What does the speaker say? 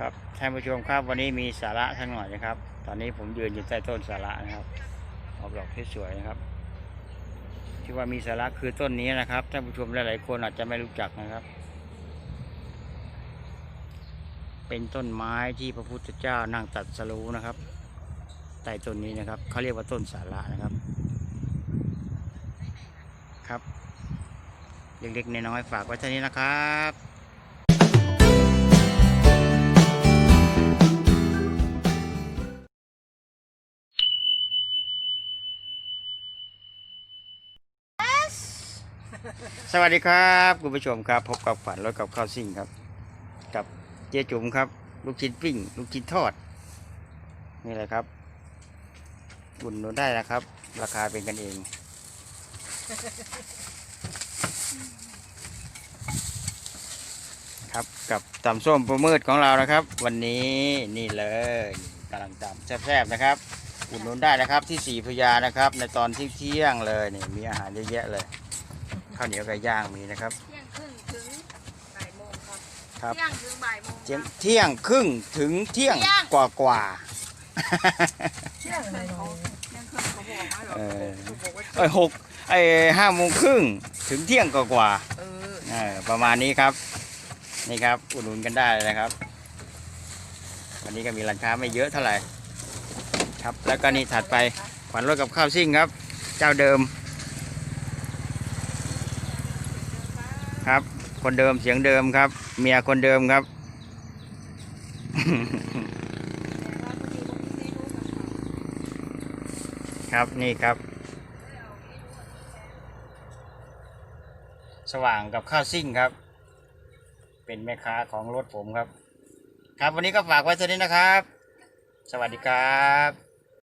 ครับท่านผู้ชมครับวันนี้มีสาระทั้งหน่อยนะครับ ตอนนี้ผมยืนอยู่ใต้ต้นสาระนะครับออกดอกสวยๆนะครับ ที่ว่ามีสาระคือต้นนี้นะครับท่านผู้ชมหลายๆคนอาจจะไม่รู้จักนะครับ เป็นต้นไม้ที่พระพุทธเจ้านั่งตัดสรู้นะครับใต้ต้นนี้นะครับเขาเรียกว่าต้นสาระนะครับครับเล็กๆน้อยๆฝากไว้เท่านี้นะครับ สวัสดีครับคุณผู้ชมครับ พบกับฝันรถกับข้าวซิ่งครับ กับเจ๊จุ๋มครับ ลูกชิ้นปิ้ง ลูกชิ้นทอด นี่แหละครับบุญหนุนได้นะครับ ราคาเป็นกันเอง ครับกับตำส้มประมืดของเรานะครับ วันนี้นี่เลยกำลังตำแซ่บๆนะครับอุดหนุนได้นะครับที่สีพระยานะครับ ในตอนเที่ยงเลยนี่มีอาหารเยอะแยะเลย ข้าวเหนียวไก่ย่างมีนะครับ เที่ยงครึ่งถึงบ่ายโมงครับครับ เที่ยงถึงบ่ายโมงเที่ยงเที่ยงครึ่งถึงเที่ยง กว่ากว่าเที่ยงอะไรเนาะเที่ยงครึ่งเขาบอกมาเหรอเออเขาบอกว่าๆเอ้ยหกไอ้ห้าโมงครึ่งถึงเที่ยงกว่ากว่าเออเออประมาณนี้ครับ นี่ครับอุดหนุนกันได้เลยนะครับ วันนี้ก็มีร้านค้าไม่เยอะเท่าไหร่ ครับแล้วก็นี่ถัดไปขวัญรถกับข้าวซิ่งครับ เจ้าเดิม ครับ คนเดิมเสียงเดิมครับ เมียคนเดิมครับ ครับนี่ครับ สว่างกับข้าวซิ่งครับ เป็นแม่ค้าของรถผมครับ ครับวันนี้ก็ฝากไว้เท่านี้นะครับ สวัสดีครับ